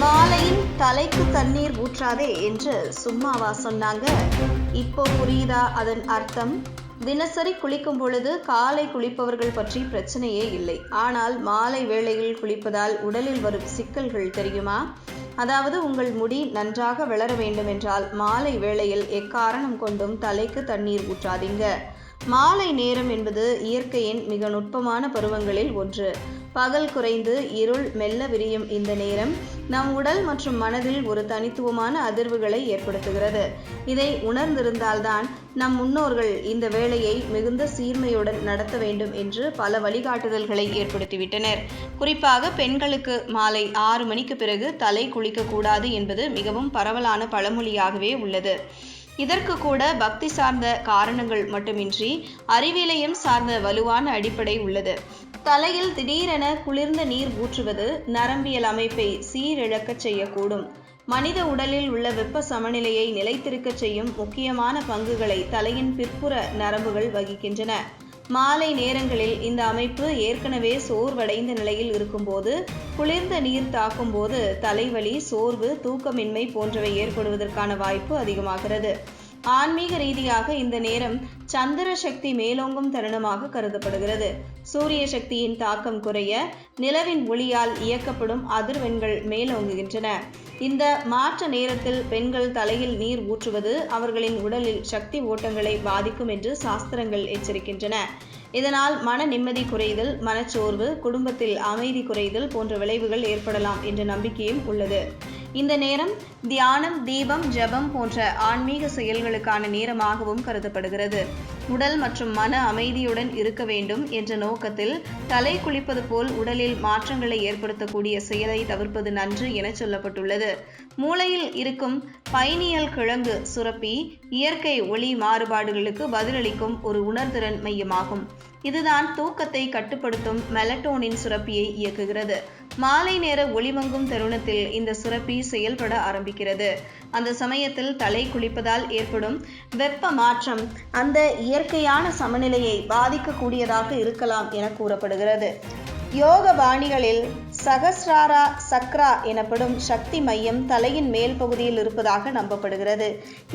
மாலையில் தலைக்கு தண்ணீர் ஊற்றாதே என்று சும்மாவா சொன்னாங்க. இப்போ புரியுதா அதன் அர்த்தம்? தினசரி குளிக்கும் பொழுது காலை குளிப்பவர்கள் பற்றி பிரச்சனையே இல்லை. ஆனால் மாலை வேளையில் குளிப்பதால் உடலில் வரும் சிக்கல்கள் தெரியுமா? அதாவது உங்கள் முடி நன்றாக வளர வேண்டுமென்றால் மாலை வேளையில் எக்காரணம் கொண்டும் தலைக்கு தண்ணீர் ஊற்றாதீங்க. மாலை நேரம் என்பது இயற்கையின் மிக நுட்பமான பருவங்களில் ஒன்று. பகல் குறைந்து இருள் மெல்ல விரியும் இந்த நேரம் நம் உடல் மற்றும் மனதில் ஒரு தனித்துவமான அதிர்வுகளை ஏற்படுத்துகிறது. இதை உணர்ந்திருந்தால்தான் நம் முன்னோர்கள் இந்த வேலையை மிகுந்த சீர்மையுடன் நடத்த வேண்டும் என்று பல வழிகாட்டுதல்களை ஏற்படுத்திவிட்டனர். குறிப்பாக பெண்களுக்கு மாலை ஆறு மணிக்கு பிறகு தலை குளிக்கக்கூடாது என்பது மிகவும் பரவலான பழமொழியாகவே உள்ளது. இதற்கு கூட பக்தி சார்ந்த காரணங்கள் மட்டுமின்றி அறிவியலையும் சார்ந்த வலுவான அடிப்படை உள்ளது. தலையில் திடீரென குளிர்ந்த நீர் ஊற்றுவது நரம்பியல் அமைப்பை சீரிழக்கச் செய்யக்கூடும். மனித உடலில் உள்ள வெப்ப சமநிலையை நிலைத்திருக்கச் செய்யும் முக்கியமான பங்குகளை தலையின் பிற்புற நரம்புகள் வகிக்கின்றன. மாலை நேரங்களில் இந்த அமைப்பு ஏற்கனவே சோர்வடைந்த நிலையில் இருக்கும்போது குளிர்ந்த நீர் தாக்கும் போது தலைவலி சோர்வு தூக்கமின்மை போன்றவை ஏற்படுவதற்கான வாய்ப்பு அதிகமாகிறது. ஆன்மீக ரீதியாக இந்த நேரம் சந்திர சக்தி மேலோங்கும் தருணமாக கருதப்படுகிறது. சூரிய சக்தியின் தாக்கம் குறைய நிலவின் ஒளியால் இயக்கப்படும் அதிர்வெண்கள் மேலோங்குகின்றன. இந்த மாற்ற நேரத்தில் பெண்கள் தலையில் நீர் ஊற்றுவது அவர்களின் உடலில் சக்தி ஓட்டங்களை பாதிக்கும் என்று சாஸ்திரங்கள் எச்சரிக்கின்றன. இதனால் மன நிம்மதி குறைதல் மனச்சோர்வு குடும்பத்தில் அமைதி குறைதல் போன்ற விளைவுகள் ஏற்படலாம் என்ற நம்பிக்கையும் உள்ளது. இந்த நேரம் தியானம் தீபம் ஜபம் போன்ற ஆன்மீக செயல்களுக்கான நேரமாகவும் கருதப்படுகிறது. உடல் மற்றும் மன அமைதியுடன் இருக்க வேண்டும் என்ற நோக்கத்தில் தலை குளிப்பது போல் உடலில் மாற்றங்களை ஏற்படுத்தக்கூடிய செயலை தவிர்ப்பது நன்று என சொல்லப்பட்டுள்ளது. மூளையில் இருக்கும் பைனியல் கிழங்கு சுரப்பி இயற்கை ஒளி மாறுபாடுகளுக்கு பதிலளிக்கும் ஒரு உணர்திறன் மையமாகும். இதுதான் தூக்கத்தை கட்டுப்படுத்தும் மெலட்டோனின் சுரப்பியை இயக்குகிறது. மாலை நேர ஒளிமங்கும் தருணத்தில் இந்த சுரப்பி செயல்பட ஆரம்பிக்கிறது. அந்த சமயத்தில் தலை குளிப்பதால் ஏற்படும் வெப்ப மாற்றம் அந்த இயற்கையான சமநிலையை பாதிக்கக்கூடியதாக இருக்கலாம் என கூறப்படுகிறது. யோக பாணிகளில் சகஸ்ராரா சக்ரா எனப்படும் சக்தி மையம் தலையின் மேல் பகுதியில் இருப்பதாக நம்பப்படுகிறது.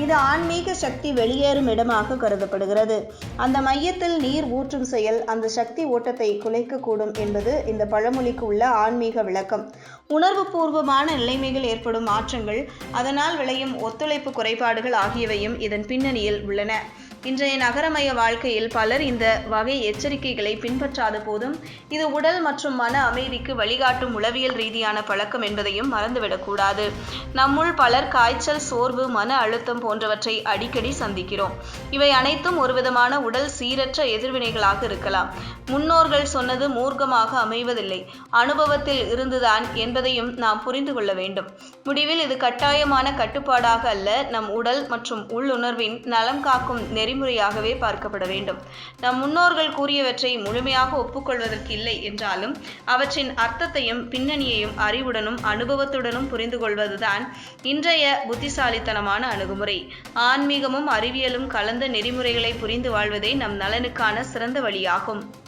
இது ஆன்மீக சக்தி வெளியேறும் இடமாக கருதப்படுகிறது. அந்த மையத்தில் நீர் ஊற்றும் செயல் அந்த சக்தி ஓட்டத்தை குலைக்கக்கூடும் என்பது இந்த பழமொழிக்கு உள்ள ஆன்மீக விளக்கம். உணர்வு பூர்வமான நிலைமைகள் ஏற்படும் மாற்றங்கள் அதனால் விளையும் ஒத்துழைப்பு குறைபாடுகள் ஆகியவையும் இதன் பின்னணியில் உள்ளன. இன்றைய நகரமய வாழ்க்கையில் பலர் இந்த வகை எச்சரிக்கைகளை பின்பற்றாத போதும் இது உடல் மற்றும் மன அமைதிக்கு வழிகாட்டும் உளவியல் ரீதியான பழக்கம் என்பதையும் மறந்துவிடக்கூடாது. நம்முள் பலர் காய்ச்சல் சோர்வு மன அழுத்தம் போன்றவற்றை அடிக்கடி சந்திக்கிறோம். இவை அனைத்தும் ஒருவிதமான உடல் சீரற்ற எதிர்வினைகளாக இருக்கலாம். முன்னோர்கள் சொன்னது மூர்க்கமாக அமைவதில்லை. அனுபவத்தில் இருந்துதான் என்பதையும் நாம் புரிந்து கொள்ள வேண்டும். முடிவில் இது கட்டாயமான கட்டுப்பாடாக அல்ல. நம் உடல் மற்றும் உள்ளுணர்வின் நலம் காக்கும் நெறி நெறிமுறையாகவே பார்க்கப்பட வேண்டும். நம் முன்னோர்கள் கூறியவற்றை முழுமையாக ஒப்புக்கொள்வதற்கு இல்லை என்றாலும் அவற்றின் அர்த்தத்தையும் பின்னணியையும் அறிவுடனும் அனுபவத்துடனும் புரிந்து கொள்வதுதான் இன்றைய புத்திசாலித்தனமான அணுகுமுறை. ஆன்மீகமும் அறிவியலும் கலந்த நெறிமுறைகளை புரிந்து வாழ்வதே நம் நலனுக்கான சிறந்த வழியாகும்.